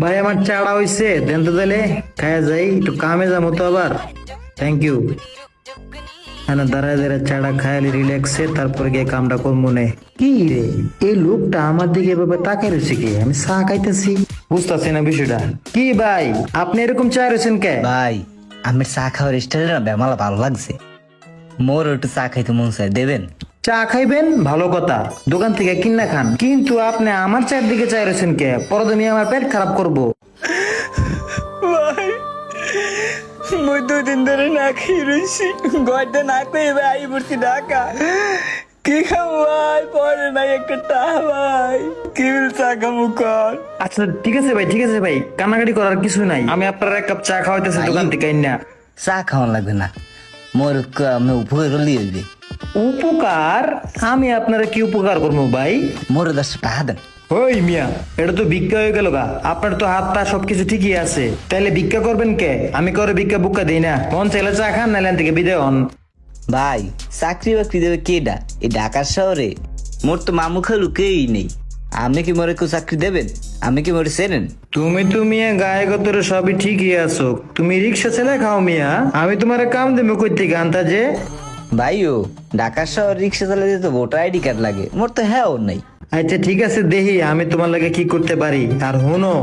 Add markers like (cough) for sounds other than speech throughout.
ভাই, আমার চাড়া হইছে, দেন তো তাহলে, খায়া যাই, একটু কামে যাব তো আবার। থ্যাংক ইউ হ্যাঁ দাঁড়ায় দাঁড়ায় চাড়া খায়ালি রিল্যাক্সে তারপরে গিয়ে কামটা করব নে। কি রে, এই লোকটা আমার দিকে এভাবে তাকাই রয়েছে কি? আমি চা খাইতেছি। বুঝতেছি না বিষয়টা। কি ভাই, আপনি এরকম চা রয়েছেন কে? ভাই আমি চা খাওয়ার স্টাইল না বেমালা ভালো লাগছে। মোর একটু চা খাইতে মন চাই দেবেন? চা খাইবেন? ভালো কথা। দোকান থেকে কিনা খান। কিন্তু আপনি আমার চায়ের দিকে চাই রয়েছেন কে? পরে তুমি আমার পেট খারাপ করব। ভাই মুই দুদিন ধরে না খেয়ে রয়েছি ঘরটা না খেয়ে পড়ছি ঢাকা। কি খাব ভাই? পরে নাই একটা টা ভাই। কি চা খাব কর? আচ্ছা ঠিক আছে ভাই ঠিক আছে ভাই। কান্নাকাটি করার কিছু নাই। আমি আপনার এক কাপ চা খাওয়াইতেছি দোকান থেকে না চা খাওয়ান লাগবে না। মোর আমি হইবে। উপকার? আমি আপনারা কি উপকার করব ভাই? মোর টাকা দেন ওই মিয়া এটা তো ভিক্ষা হয়ে গেল গা। আপনার তো হাত পা সবকিছু ঠিকই আছে। তাইলে ভিক্ষা করবেন কে? আমি করে ভিক্ষা বুক্কা দিই না। মন চাইলে চা খান নাইলে এখান থেকে বিদায় হন। ভাই চাকরি বাকরি দেবে কে কেডা এই ঢাকার শহরে। মোর তো মামু খালু কেই নেই। আপনি কি মোরে কেউ চাকরি দেবেন? আপনি কি মোরে চেনেন? তুমি তো মিয়া গায়ে গতরে সবই ঠিকই আছো। তুমি রিক্সা ছেলে খাও মিয়া। আমি তোমার কাম দেবো কই থেকে আন্তাজে ভাইও ঢাকার শহর রিক্সা চালাতে তো ভোটার আইডি কার্ড লাগে মোর তো হ্যাঁ ওর নাই। আচ্ছা ঠিক আছে দেখি আমি তোমার লাগে কি করতে পারি? আর হনো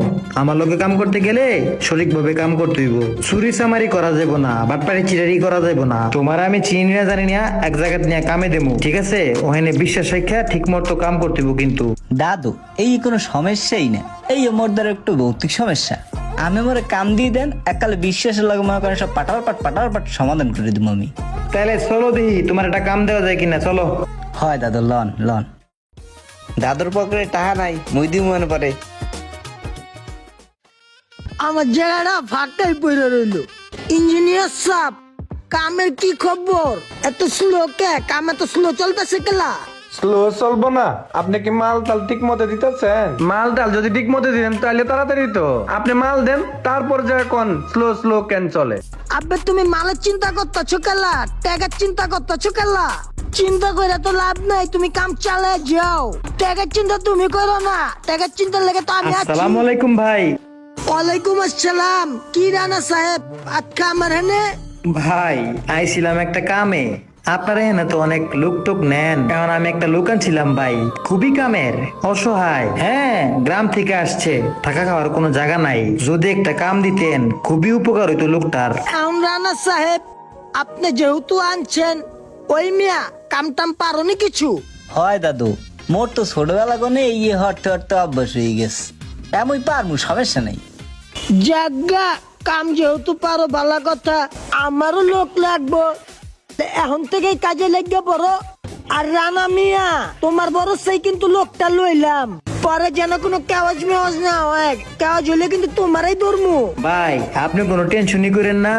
আমার লগে কাম করতে গেলে সঠিকভাবে কাম করতে হইব। চুরি চামারি করা যাব না বাটপারি চিরারি করা যাব না। তোমার আমি চিনি না জানি না এক জায়গাতে নিয়ে কামে দেবো ঠিক আছে? ওখানে বিশ্বাস শিক্ষা ঠিক মতো কাম করতে হইব কিন্তু। দাদু এই কোনো সমস্যাই না। এই মোর দ্বারা একটু ভৌতিক সমস্যা। আমি মোরে কাম দিয়ে দেন এককালে বিশ্বাসের লাগে মনে করেন সব পাটার পাট পাটার পাট সমাধান করে দিব আমি। তাহলে চলো দেখি তোমার একটা কাম দেওয়া যায় কিনা চলো। হয় দাদু লন লন। দাদুর পকেটে টাকা নাই মুই দিব মনে পারে আমার জায়গাটা ফাঁকাই পড়ে রইল। ইঞ্জিনিয়ার সাপ কামের কি খবর? এত স্লো কে? কাম এত স্লো চলতেছে কেলা। স্লো চলবো না। আপনি কি মাল তাল ঠিক মতো দিতেছেন? মাল টাল যদি ঠিক মতো দিতেন তাহলে তাড়াতাড়ি তো। আপনি মাল দেন তারপর যা কোন স্লো স্লো কেন চলে। আবে তুমি মালের চিন্তা করতেছো কেলা? ট্যাগের চিন্তা করতেছো কেলা? চিন্তা করে তো লাভ নাই তুমি কাম চালে যাও। ট্যাগের চিন্তা তুমি করো না ট্যাগের চিন্তা লেগে তো আমি আছি। আসসালামু আলাইকুম ভাই। ওয়ালাইকুম আসসালাম। কি রানা সাহেব আজকে আমার হেনে? ভাই আইছিলাম একটা কামে। আপনারা এখানে তো অনেক লোক টোক নেন। এখন আমি একটা লোকান ছিলাম ভাই। খুবই কামের অসহায়। হ্যাঁ গ্রাম থেকে আসছে। থাকা খাওয়ার কোনো জায়গা নাই। যদি একটা কাম দিতেন খুবই উপকার হইতো লোকটার। রানা সাহেব আপনি যেহেতু আনছেন ওই মিয়া কাম টাম পারোনি কিছু? হয় দাদু মোর তো ছোটবেলা কোনে এই হটতে হটতে অভ্যাস হয়ে গেছে। এমন পারমু সমস্যা নেই। জাগা কাম যেহেতু পারো ভালো কথা আমারও লোক লাগবো। তা এখন থেকেই কাজে লেগে পড়ো। আর রানা মিয়া তোমার বড় সেই কিন্তু লোকটা লইলাম। পরে যেন কোনো কাগজ মেওয়াজ না হয়। কাগজ হলে কিন্তু তোমারই ধরমু। ভাই আপনি কোনো টেনশনই করেন না।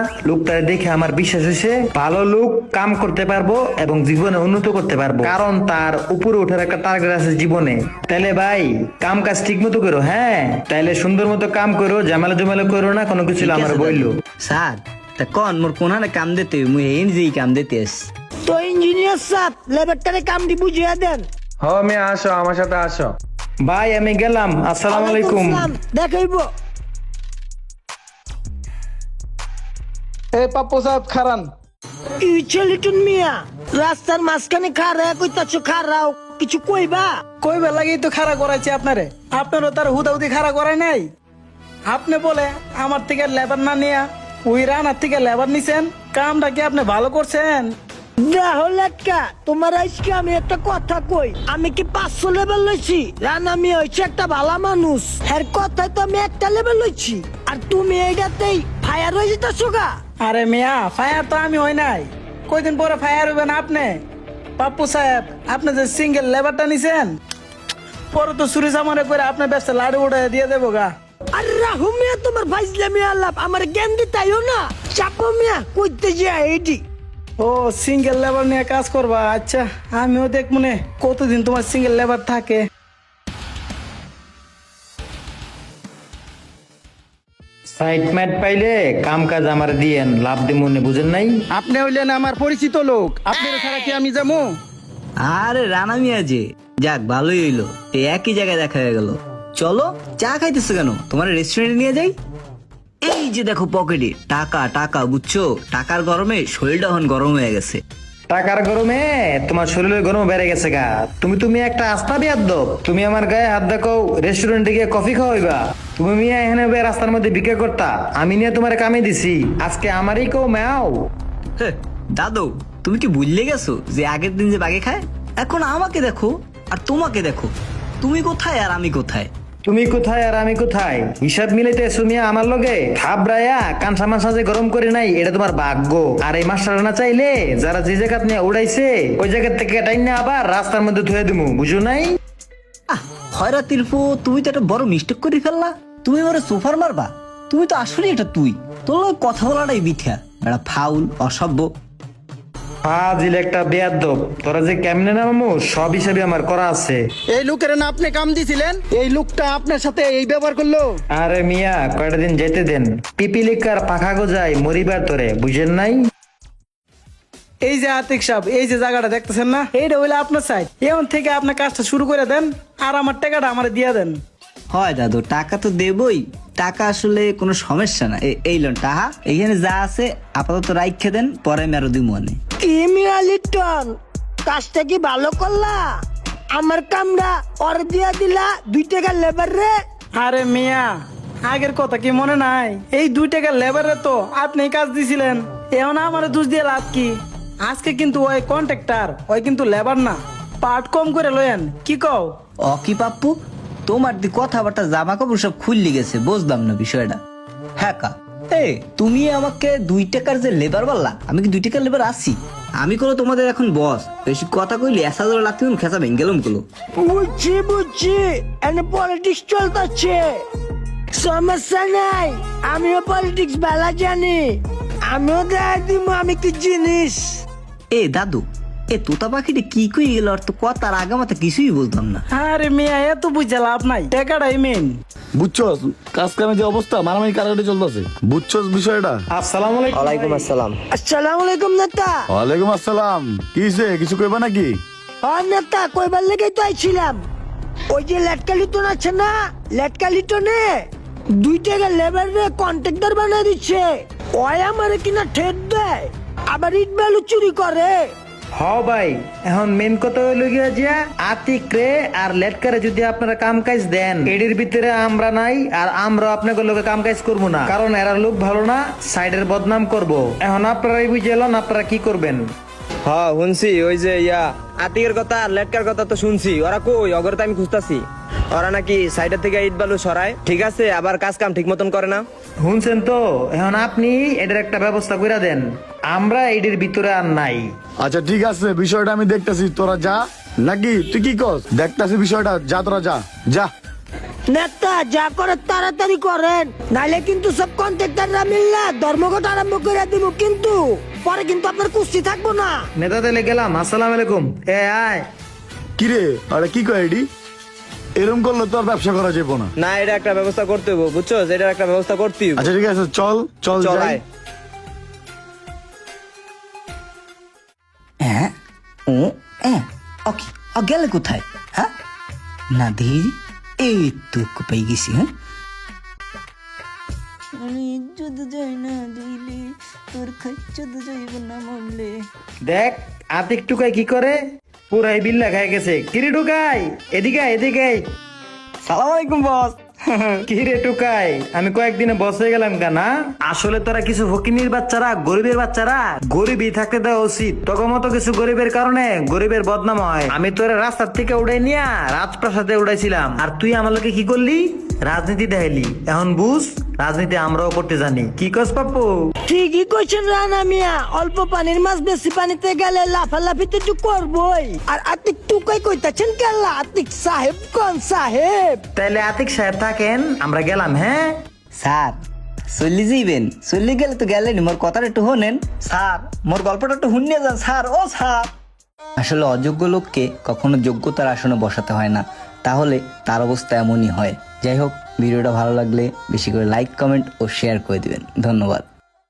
দেখে আমার বিশ্বাস হয়েছে ভালো লোক কাম করতে পারব এবং জীবনে উন্নত করতে পারব। কারণ তার উপরে ওঠার একটা টার্গেট আছে জীবনে। তাহলে ভাই কাম কাজ ঠিক মতো করো হ্যাঁ? তাহলে সুন্দর মতো কাম করো জামালা জমালা করো না কোনো কিছু আমার বলল স্যার। তা কন মোর কোনানে কাম দিতে? মুই নিজেই কাম দিতে তো ইঞ্জিনিয়ার সাহেব লেবারটারে কাম দি বুঝিয়ে দেন। হ আমি আসো আমার সাথে আসো। ভাই আমি গেলাম আসসালামু আলাইকুম দেখাইব এই পাপ্পু সাহেব খারান। মিয়া রাস্তার মাঝখানে খারা কইতাছো খারাও কিছু কইবা? কইবে লাগেই তো খাড়া করাইছে আপনারে। আপনারও তার হুদাহুদি খাড়া করায় নাই? আপনি বলে আমার থেকে লেবার না নিয়া ওই রানার থেকে লেবার নিছেন? কামটা কি আপনি ভালো করছেন? দেহলেটকা তোমার আজকে আমি একটা কথা কই। আমি কি পাঁচশো লেভেল লইছি? রান আমি হইছি একটা ভালো মানুষ। এর কথায় তো আমি একটা লেভেল লইছি। আর তুমি এইটাতেই ফায়ার হয়ে যেতেছো গা। আরে মিয়া ফায়ার তো আমি হই নাই। কয়দিন পরে ফায়ার হইবেন আপনি? পাপ্পু সাহেব আপনি যে সিঙ্গেল লেবারটা নিছেন পরে তো সুরি সামনে করে আপনার ব্যবসা লাড়ু উঠে দিয়ে দেবো গা। মিয়া তোমার মিয়া আমার জ্ঞান দিতাইও না। চাপো মিয়া কইতে যা এইটি ও সিঙ্গেল লেবার নিয়ে কাজ করবা? আচ্ছা আমিও দেখ মনে কতদিন তোমার সিঙ্গেল লেবার থাকে? সাইট ম্যাট পাইলে কাম কাজ আমার দিয়েন লাভ দি মনে বুঝেন নাই? আপনি হইলেন আমার পরিচিত লোক আপনার ছাড়া কি আমি যাব? আরে রানা মিয়া যে যাক ভালোই হইল এই একই জায়গায় দেখা হয়ে গেল। চলো চা খাইতেছো কেন? তোমার রেস্টুরেন্টে নিয়ে যাই। এই যে দেখো পকেটে টাকা টাকা বুঝছ? টাকার গরমে শরীরটা এখন গরম হয়ে গেছে। টাকার গরমে তোমার শরীরের গরম বেড়ে গেছে গা। তুমি তুমি একটা আস্থা বিয়াদ্দ তুমি আমার গায়ে হাত দেখো রেস্টুরেন্টে গিয়ে কফি খাওয়াইবা। তুমি মিয়া এখানে রাস্তার মধ্যে ভিক্ষা করতা। আমি নিয়ে তোমার কামে দিছি। আজকে আমারই কেউ ম্যাও। দাদু তুমি কি ভুললে গেছো যে আগের দিন যে বাগে খায়? এখন আমাকে দেখো আর তোমাকে দেখো। তুমি কোথায় আর আমি কোথায়? তুমি কোথায় আর আমি কোথায়? হিসাব মিলাইতে সুমিয়া আমার লগে? থাবরায়া কানসা মানসা যে গরম করে নাই, এটা তোমার ভাগ্য। আর এই মাস্টার না চাইলে যারা যে জায়গা নিয়ে উড়াইছে, ওই জায়গা থেকে টাইন না আবার রাস্তার মধ্যে ধুয়ে দিমু, বুঝো নাই? আহ, খয়রা তিরফু তুমি তো একটা বড় মিস্টেক করে ফেললা। তুমি আমার সোফার মারবা। তুমি তো আসলে এটা তুই। তোর কথা বলাটাই মিথ্যা। একটা ফাউল অসভ্য। ফাজিল একটা বেয়াদ্দ তোরা যে কেমনে নামামু সব হিসাবে আমার করা আছে। এই লোকের না আপনি কাম দিছিলেন? এই লোকটা আপনার সাথে এই ব্যবহার করল? আরে মিয়া কয়টা দিন যেতে দেন। পিপিলিকার পাখা গোজাই মরিবার তোরে বুঝেন নাই? এই যে আতিক সাহেব এই যে জায়গাটা দেখতেছেন না? এইটা হইলে আপনার সাইড এমন থেকে আপনার কাজটা শুরু করে দেন আর আমার টাকাটা আমার দিয়ে দেন। হয় দাদু টাকা তো দেবই। টাকা আসলে কোনো সমস্যা না। এই লোন টাহা এইখানে যা আছে আপাতত রাইখে দেন পরে মেরো দি মনে কি মিয়া লিটন কাজটা কি ভালো করলা? আমার কামরা ওর দিয়া দিলা দুই টাকা লেবার রে। আরে মিয়া আগের কথা কি মনে নাই? এই দুই টাকা লেবারে তো আপনি কাজ দিছিলেন। এখন আমার দোষ দিয়ে লাভ কি? আজকে কিন্তু ওই কন্ট্রাক্টর ওই কিন্তু লেবার না। পার্ট কম করে লয়েন কি কও? অ কি পাপ্পু? তোমার দি কথাবার্তা জামা কাপড় সব খুললি গেছে বুঝলাম না বিষয়টা। হ্যাঁ কা। এ তুমি আমাকে দুই টাকার যে লেবার বললা আমি কি দুই টাকার লেবার আছি? আমি কোনো তোমাদের এখন বস বেশি কথা কইলে এসা ধরে লাগতে খেসা ভেঙ্গেলামগুলো বুঝছি বুঝছি। এনে পলিটিক্স চলতেছে। সমস্যা নাই। আমিও পলিটিক্স ভালো জানি। আমিও দেখাই দিব আমি কি জিনিস? এ দাদু এ তোতা পাখিটা কি কই গেল? আর তো কথার আগে মাথা কিছুই বলতাম না। আরে মিয়া এত বুঝে লাভ নাই। টাকাটাই মেন বুঝছস? কাজ কামে যে অবস্থা মারামারি কারাকাটি চলতেছে। বুঝছস বিষয়টা? আসসালামু আলাইকুম আসসালামু। আলাইকুম নেতা। ওয়ালাইকুম আসসালাম। কিসে কিছু কইবা নাকি? আর নেতা কইবার লেগেই তো আইছিলাম। ওই যে লেটকা লিটন আছে না? লেটকা লিটনে দুই টাকা লেবার রে কন্ট্রাক্টর বানিয়ে দিচ্ছে। ওই আমারে কিনা ঠেট দেয় আবার ইট বালু চুরি করে। হ ভাই, এখন মেন কথা হইল গিয়া যে আতিক রে আর লেটকারে যদি আপনারা কাম কাজ দেন এডির ভিতরে আমরা নাই আর আমরা আপনাকে লোকে কাম কাজ করব না। কারণ এরা লোক ভালো না, সাইডের বদনাম করব। এখন আপনারাই বুঝেলেন আপনারা কি করবেন। হ্যাঁ শুনছি, ওই যে ইয়া আতিকের কথা আর লেটকার কথা তো শুনছি। ওরা কই? অগর তো আমি খুঁজতাছি। ওরা নাকি সাইডের থেকে ইট বালু সরায়। ঠিক আছে আবার কাজ কাম ঠিক মতন করে না। শুনছেন তো? এখন আপনি এটার একটা ব্যবস্থা করে দেন। আমরা এডির ভিতরে আর নাই। আচ্ছা ঠিক আছে বিষয়টা আমি দেখতেছি। তোরা যা। নাকি তুই কি কস? দেখতেছি বিষয়টা। যা তোরা যা। যা। নেতা যা করে তাড়াতাড়ি করেন। নাইলে কিন্তু সব কন্ট্রাক্টররা মিললা ধর্মঘট আরম্ভ করে দিব কিন্তু। পরে কিন্তু আপনার কুস্তি থাকব না। নেতা দিলে গেলাম আসসালাম আলাইকুম। এ আয়। কিরে আরে কি কয় এডি? এরম করলে তো আর ব্যবসা করা যাব না। না এটা একটা ব্যবস্থা করতে হইব বুঝছ? এটার একটা ব্যবস্থা করতে হইব। আচ্ছা ঠিক আছে চল চল যাই। হ্যাঁ ও হ্যাঁ ওকে ও গেলে কোথায়? হ্যাঁ? না দেখি এই তো একটু পেয়ে গেছি হ্যাঁ? ইজ্জত যাই না দিলে তোর খাইজ্জত যাইব না মরলে দেখ আতিক টুকাই কি করে? পুরাই বিল্লা খাই গেছে। কিরে টুকাই এদিকে এদিকে সালাম আলাইকুম বস। (laughs) কিরে টুকাই আমি কয়েকদিনে বসে গেলাম কেনা আসলে তোরা কিছু ফকিনির বাচ্চারা গরিবের বাচ্চারা? গরিবই থাকতে দেওয়া উচিত। তোকে মতো কিছু গরিবের কারণে গরিবের বদনাম হয়। আমি তোরা রাস্তার থেকে উড়াই নিয়া রাজপ্রাসাদে উড়াইছিলাম। আর তুই আমার লোকে কি করলি? রাজনীতি দেখাইলি। এখন বুঝ রাজনীতি আমরাও করতে জানি। কি কস পাপ্পু? ঠিকই কইছেন রানা মিয়া অল্প পানির মাছ বেশি পানিতে গেলে লাফালাফিতে একটু করবই। আর আতিক টুকাই কইতাছেন কেলা আতিক সাহেব কোন সাহেব? তাইলে আতিক সাহেব থাকেন আমরা গেলাম হ্যাঁ? স্যার চল্লি যাইবেন চল্লি গেলে তো গেলেন মোর কথাটা একটু শোনেন। স্যার মোর গল্পটা একটু শুনিয়ে যান স্যার ও স্যার। আসলে অযোগ্য লোককে কখনো যোগ্যতার আসনে বসাতে হয় না। তাহলে তার অবস্থা এমনই হয়। যাই হোক, ভিডিওটা ভালো লাগলে বেশি করে লাইক কমেন্ট ও শেয়ার করে দিবেন। ধন্যবাদ।